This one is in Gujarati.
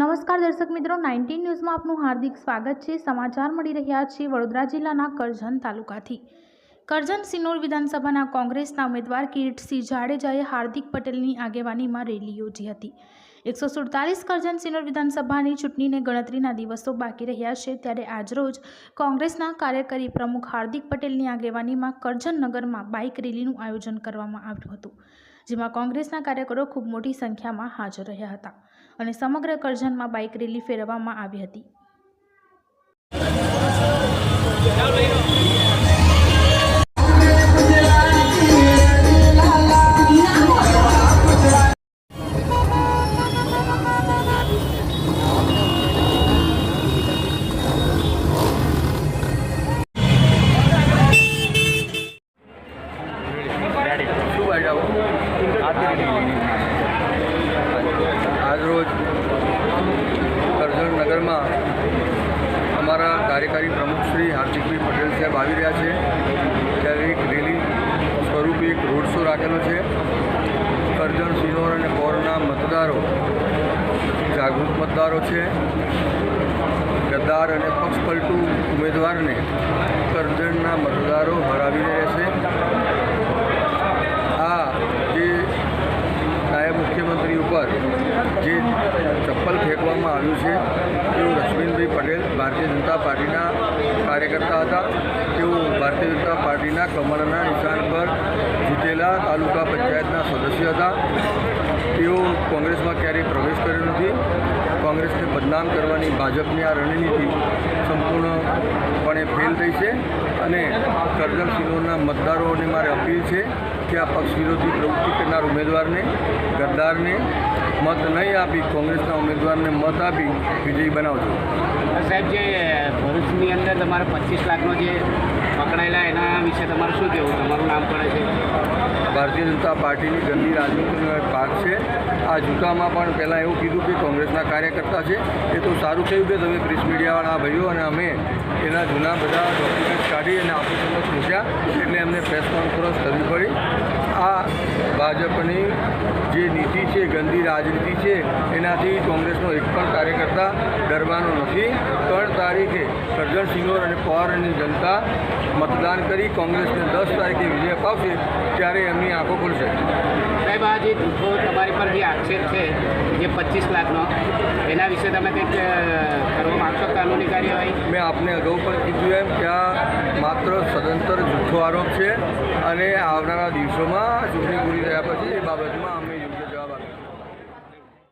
નમસ્કાર દર્શક મિત્રો, નાઇન્ટીન ન્યૂઝમાં આપનું હાર્દિક સ્વાગત છે. સમાચાર મળી રહ્યા છે વડોદરા જિલ્લાના કરજણ તાલુકાથી. કરજણ સિનોર વિધાનસભાના કોંગ્રેસના ઉમેદવાર કિરીટસિંહ જાડેજાએ હાર્દિક પટેલની આગેવાનીમાં રેલી યોજી હતી. એકસો સુડતાલીસ કરજણ સિનોર વિધાનસભાની ચૂંટણીને ગણતરીના દિવસો બાકી રહ્યા છે. ત્યારે આજરોજ કોંગ્રેસના કાર્યકારી પ્રમુખ હાર્દિક પટેલની આગેવાનીમાં કરજણ નગરમાં બાઇક રેલીનું આયોજન કરવામાં આવ્યું હતું. જેમાં કોંગ્રેસના કાર્યકરો ખૂબ મોટી સંખ્યામાં હાજર રહ્યા હતા અને સમગ્ર કરજણમાં બાઇક રેલી ફેરવવામાં આવી હતી. આવી રહ્યા છે. ત્યારે એક રેલી સ્વરૂપે એક રોડ શો રાખેલો છે. કરજણ સિનોર અને કોરના મતદારો જાગૃત મતદારો છે. ગદ્દાર અને પક્ષપલટુ ઉમેદવારને કરજણના મતદારો હરાવીને રહેશે. આ જે નાયબ મુખ્યમંત્રી ઉપર જે ચપ્પલ ફેંકવામાં આવ્યું છે, તેઓ રશ્મિનભાઈ પટેલ, ભારતીય જનતા પાર્ટીના કાર્યકર્તા હતા. તેઓ ભારતીય જનતા પાર્ટીના કમળના નિશાન પર જીતેલા તાલુકા પંચાયતના સદસ્ય હતા. તેઓ કોંગ્રેસમાં ક્યારેય પ્રવેશ કર્યો નથી. કોંગ્રેસને બદનામ કરવાની ભાજપની આ રણનીતિ સંપૂર્ણપણે ફેલ થઈ છે અને કરજણ સિનોરના મતદારોને મારે અપીલ છે કે આ પક્ષ વિરોધી પ્રવૃત્તિ કરનાર ઉમેદવારને, ગદ્દારને મત નહીં આપી કોંગ્રેસના ઉમેદવારને મત આપી વિજયી બનાવજો. સાહેબ, જે ભરૂચની અંદર તમારે પચીસ લાખનો જે પકડાયેલા એના વિશે તમારું શું કહેવું? તમારું નામ પડે છે. ભારતીય જનતા પાર્ટીની ગંદી રાજનીતિનો એક ભાગ છે. આ જૂતામાં પણ પહેલાં એવું કીધું કે કોંગ્રેસના કાર્યકર્તા છે. એ તો સારું થયું કે તમે પ્રેસ મીડિયાવાળા ભાઈઓ અને અમે એના જૂના બધા ડોક્યુમેન્ટ્સ કાઢી અને આપણી સમક્ષ મૂક્યા એટલે એમને પ્રેસ કોન્ફરન્સ કરવી પડી. આ ભાજપની જે નીતિ છે, ગંદી રાજનીતિ છે, એનાથી કોંગ્રેસનો એક પણ કાર્યકર્તા ડરવાનો નથી. ત્રણ તારીખે સિંગોર અને પવારની જનતા મતદાન કરી કોંગ્રેસને દસ તારીખે વિજય અપાવશે ત્યારે એમની આંખો ખુલશે. સાહેબ આ જે જૂઠો તમારી પર જે આક્ષેપ છે જે પચીસ લાખનો એના વિશે તમે કંઈક કરવા માગશો કાનૂની કાર્યવાહી? મેં આપને અગાઉ પણ કીધું એમ કે આ માત્ર સદંતર જૂઠો આરોપ છે અને આવનારા દિવસોમાં ચૂંટણી પૂરી થયા પછી એ બાબતમાં અમે